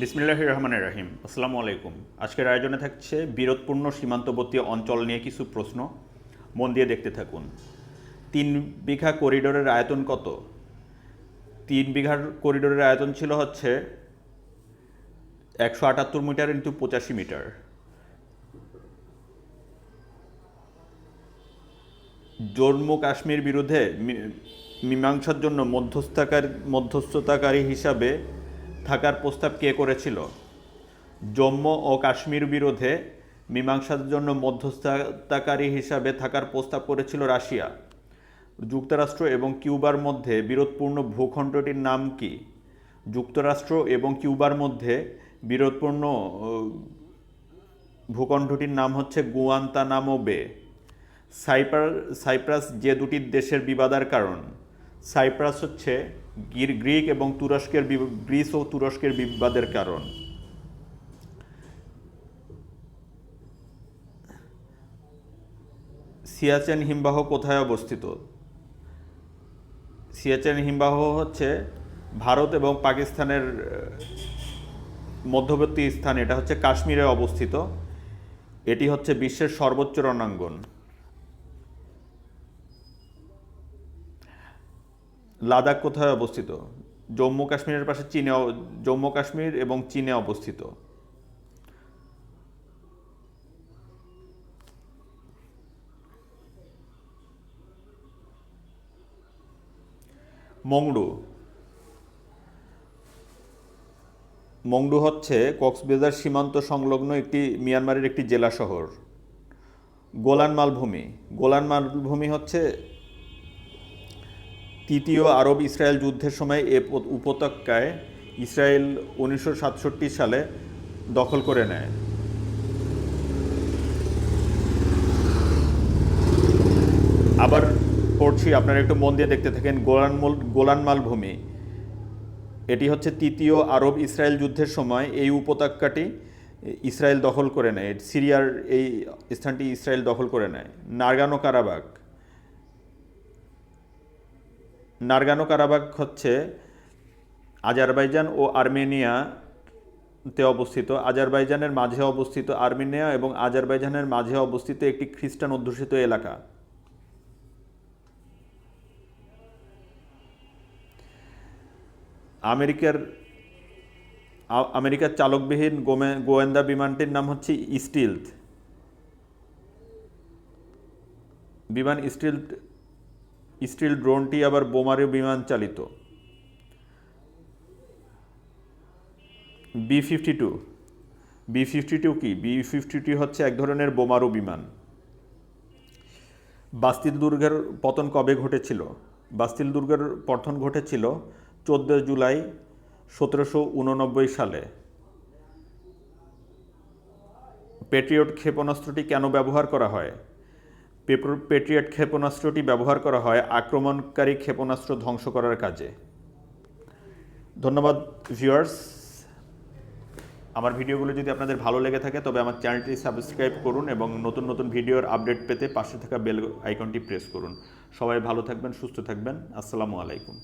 বিসমিল্লাহ রহমানের রাহিম। আসসালামু আলাইকুম। আজকের আয়োজনে থাকছে বিরোধপূর্ণ সীমান্তবর্তী অঞ্চল নিয়ে কিছু প্রশ্ন। মন দিয়ে দেখতে থাকুন। তিন বিঘা করিডোরের আয়তন কত? তিন বিঘার করিডোরের আয়তন ছিল হচ্ছে একশো আটাত্তর মিটার ইন্টু পঁচাশি মিটার। জম্মু কাশ্মীর বিরুদ্ধে মীমাংসার জন্য মধ্যস্থতাকার মধ্যস্থতাকারী হিসাবে থাকার প্রস্তাব কে করেছিল? জম্মু ও কাশ্মীর বিরোধে মীমাংসার জন্য মধ্যস্থতাকারী হিসাবে থাকার প্রস্তাব করেছিল রাশিয়া। যুক্তরাষ্ট্র এবং কিউবার মধ্যে বিরোধপূর্ণ ভূখণ্ডটির নাম কি? যুক্তরাষ্ট্র এবং কিউবার মধ্যে বিরোধপূর্ণ ভূখণ্ডটির নাম হচ্ছে গুয়ান্তানামো বে সাইপ্রাস সাইপ্রাস যে দুটি দেশের বিবাদের কারণ। সাইপ্রাস হচ্ছে গির- গ্রিক এবং তুরস্কের গ্রিস ও তুরস্কের বিবাদের কারণ। সিয়াচেন হিমবাহ কোথায় অবস্থিত? সিয়াচেন হিমবাহ হচ্ছে ভারত এবং পাকিস্তানের মধ্যবর্তী স্থান। এটা হচ্ছে কাশ্মীরে অবস্থিত। এটি হচ্ছে বিশ্বের সর্বোচ্চ রণাঙ্গন। লাদাখ কোথায় অবস্থিত? জম্মু কাশ্মীরের পাশে চীনে জম্মু কাশ্মীর এবং চীনে অবস্থিত। মংডু। মংডু হচ্ছে কক্সবাজার সীমান্ত সংলগ্ন একটি মিয়ানমারের একটি জেলা শহর। গোলান মালভূমি। গোলান মালভূমি হচ্ছে তৃতীয় আরব ইসরায়েল যুদ্ধের সময় এ উপত্যকায় ইসরায়েল উনিশশো সাতষট্টি সালে দখল করে নেয়। আবার পড়ছি, আপনারা একটু মন দিয়ে দেখতে থাকেন, গোলান মল- গোলান মালভূমি। এটি হচ্ছে তৃতীয় আরব ইসরায়েল যুদ্ধের সময় এই উপত্যকাটি ইসরায়েল দখল করে নেয়। সিরিয়ার এই স্থানটি ইসরায়েল দখল করে নেয়। Nagorno Karabakh. নারগানো কারাবাগ হচ্ছে আজারবাইজান ও আর্মেনিয়াতে অবস্থিত। আজারবাইজানের মাঝে অবস্থিত আর্মেনিয়া এবং আজারবাইজানের মাঝে অবস্থিত একটি খ্রিস্টান অধ্যুষিত এলাকা। আমেরিকার আমেরিকার চালকবিহীন গোমে, গোয়েন্দা বিমানটির নাম হচ্ছে স্টিলথ। বিমান স্টিলথ স্টিল ড্রোনটি আবার বোমারু বিমান চালিত। B fifty two B fifty two কি? বি ফিফটি টু হচ্ছে এক ধরনের বোমারু বিমান। বাস্তিল দুর্গের পতন কবে ঘটেছিল? বাস্তিল দুর্গের পতন ঘটেছিল চোদ্দ জুলাই সতেরোশো উননব্বই সালে। পেট্রিয়ট ক্ষেপণাস্ত্রটি কেন ব্যবহার করা হয়? পেট্রিয়ট ক্ষেপণাস্ত্রটি ব্যবহার করা হয় আক্রমণকারী ক্ষেপণাস্ত্র ধ্বংস করার কাজে। ধন্যবাদ ভিউয়ার্স আমার ভিডিওগুলো যদি আপনাদের ভালো লেগে থাকে, তবে আমার চ্যানেলটি সাবস্ক্রাইব করুন এবং নতুন নতুন ভিডিওর আপডেট পেতে পাশে থাকা বেল আইকনটি প্রেস করুন। সবাই ভালো থাকবেন, সুস্থ থাকবেন। আসসালামু আলাইকুম।